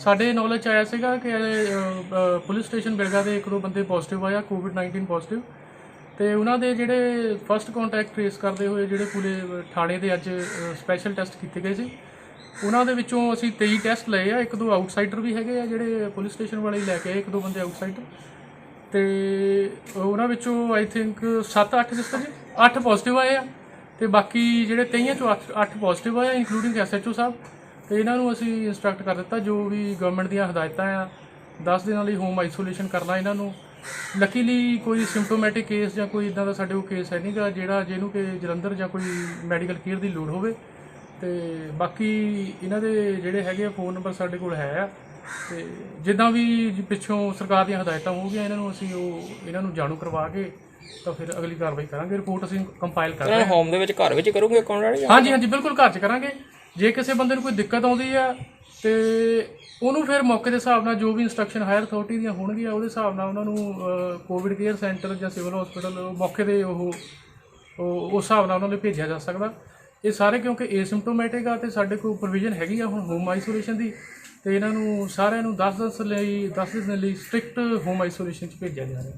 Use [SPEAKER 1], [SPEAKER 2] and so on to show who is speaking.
[SPEAKER 1] ਸਾਡੇ ਨੌਲੇਜ ਆਇਆ ਸੀਗਾ ਕਿ ਪੁਲਿਸ ਸਟੇਸ਼ਨ ਬਿਰਗਾ ਦੇ ਇੱਕ ਦੋ ਬੰਦੇ ਪੋਜ਼ਿਟਿਵ ਆਇਆ ਕੋਵਿਡ 19 ਪੋਜ਼ਿਟਿਵ ਤੇ ਉਹਨਾਂ ਦੇ ਜਿਹੜੇ ਫਰਸਟ ਕੰਟੈਕਟ ਟ੍ਰੇਸ ਕਰਦੇ ਹੋਏ ਜਿਹੜੇ ਪੂਰੇ ਥਾਣੇ ਦੇ ਅੱਜ ਸਪੈਸ਼ਲ ਟੈਸਟ ਕੀਤੇ ਗਏ ਸੀ, ਉਹਨਾਂ ਦੇ ਵਿੱਚੋਂ ਅਸੀਂ 23 ਟੈਸਟ ਲਏ ਆ। ਇੱਕ ਦੋ ਆਊਟਸਾਈਡਰ ਵੀ ਹੈਗੇ ਆ ਜਿਹੜੇ ਪੁਲਿਸ ਸਟੇਸ਼ਨ ਵਾਲੇ ਹੀ ਲੈ ਕੇ ਆਏ, ਇੱਕ ਦੋ ਬੰਦੇ ਆਊਟਸਾਈਡਰ ਤੇ ਉਹਨਾਂ ਵਿੱਚੋਂ ਆਈ ਥਿੰਕ 7-8 ਸਿਸਟਰ ਜੀ 8 ਪੋਜ਼ਿਟਿਵ ਆਏ ਆ। ਤੇ ਬਾਕੀ ਜਿਹੜੇ 23 ਚੋਂ 8 ਪੋਜ਼ਿਟਿਵ ਆਏ ਆ ਇਨਕਲੂਡਿੰਗ ਐਸਐਚਓ ਸਾਹਿਬ। ਤੇ ਇਹਨਾਂ ਨੂੰ ਅਸੀਂ ਇਨਸਟਰਕਟ ਕਰ ਦਿੱਤਾ ਜੋ ਵੀ ਗਵਰਨਮੈਂਟ ਦੀਆਂ ਹਦਾਇਤਾਂ ਆ 10 ਦਿਨਾਂ ਲਈ ਹੋਮ ਆਈਸੋਲੇਸ਼ਨ ਕਰਨਾ ਇਹਨਾਂ ਨੂੰ। ਲੱਕੀਲੀ ਕੋਈ ਸਿੰਪਟੋਮੈਟਿਕ ਕੇਸ ਜਾਂ ਕੋਈ ਇਦਾਂ ਦਾ ਸਾਡੇ ਕੋਲ ਕੇਸ ਹੈ ਨਹੀਂਗਾ ਜਿਹੜਾ ਜਿਹਨੂੰ ਕਿ ਜਲੰਧਰ ਜਾਂ ਕੋਈ ਮੈਡੀਕਲ ਕੇਅਰ ਦੀ ਲੋੜ ਹੋਵੇ। ਤੇ ਬਾਕੀ ਇਹਨਾਂ ਦੇ ਜਿਹੜੇ ਹੈਗੇ ਆ ਫੋਨ ਨੰਬਰ ਸਾਡੇ ਕੋਲ ਹੈ ਆ। ਤੇ ਜਿੱਦਾਂ ਵੀ ਪਿੱਛੋਂ ਸਰਕਾਰ ਦੀਆਂ ਹਦਾਇਤਾਂ ਹੋਊਗੀਆਂ ਇਹਨਾਂ ਨੂੰ ਅਸੀਂ ਉਹ ਇਹਨਾਂ ਨੂੰ ਜਾਣੂ ਕਰਵਾ ਕੇ ਤਾਂ ਫਿਰ ਅਗਲੀ ਕਾਰਵਾਈ ਕਰਾਂਗੇ। ਰਿਪੋਰਟ ਅਸੀਂ ਕੰਪਾਈਲ ਕਰ ਰਹੇ ਹਾਂ।
[SPEAKER 2] ਹੋਮ ਦੇ ਵਿੱਚ ਘਰ ਵਿੱਚ ਕਰੋਗੇ ਕਾਉਂਟਰ
[SPEAKER 1] ਹਾਂਜੀ ਹਾਂਜੀ ਬਿਲਕੁਲ ਘਰ 'ਚ ਕਰਾਂਗੇ। ਜੇ ਕਿਸੇ ਬੰਦੇ ਨੂੰ ਕੋਈ ਦਿੱਕਤ ਆਉਂਦੀ ਆ ਤੇ ਉਹਨੂੰ ਫਿਰ ਮੌਕੇ ਦੇ ਹਿਸਾਬ ਨਾਲ ਜੋ ਵੀ ਇਨਸਟਰਕਸ਼ਨ ਹਾਇਰ ਅਥਾਰਟੀ ਦੀਆਂ ਹੋਣਗੀਆਂ, ਉਹਦੇ ਹਿਸਾਬ ਨਾਲ ਉਹਨਾਂ ਨੂੰ ਕੋਵਿਡ ਕੇਅਰ ਸੈਂਟਰ ਜਾਂ ਸਿਵਲ ਹਸਪੀਟਲ ਮੌਕੇ ਦੇ ਉਹ, ਉਹ- ਉਸ ਹਿਸਾਬ ਨਾਲ ਉਹਨਾਂ ਨੂੰ ਭੇਜਿਆ ਜਾ ਸਕਦਾ। ਇਹ ਸਾਰੇ ਕਿਉਂਕਿ ਏਸਿਮਟੋਮੈਟਿਕ ਆ ਤੇ ਸਾਡੇ ਕੋਲ ਪ੍ਰੋਵੀਜ਼ਨ ਹੈਗੀ ਆ ਹੁਣ ਹੋਮ ਆਈਸੋਲੇਸ਼ਨ ਦੀ ਤੇ ਇਹਨਾਂ ਨੂੰ ਸਾਰਿਆਂ ਨੂੰ 10 10 ਲਈ 10 ਦਿਨ ਲਈ ਸਟ੍ਰਿਕਟ ਹੋਮ ਆਈਸੋਲੇਸ਼ਨ 'ਚ ਭੇਜਿਆ ਜਾ ਰਿਹਾ।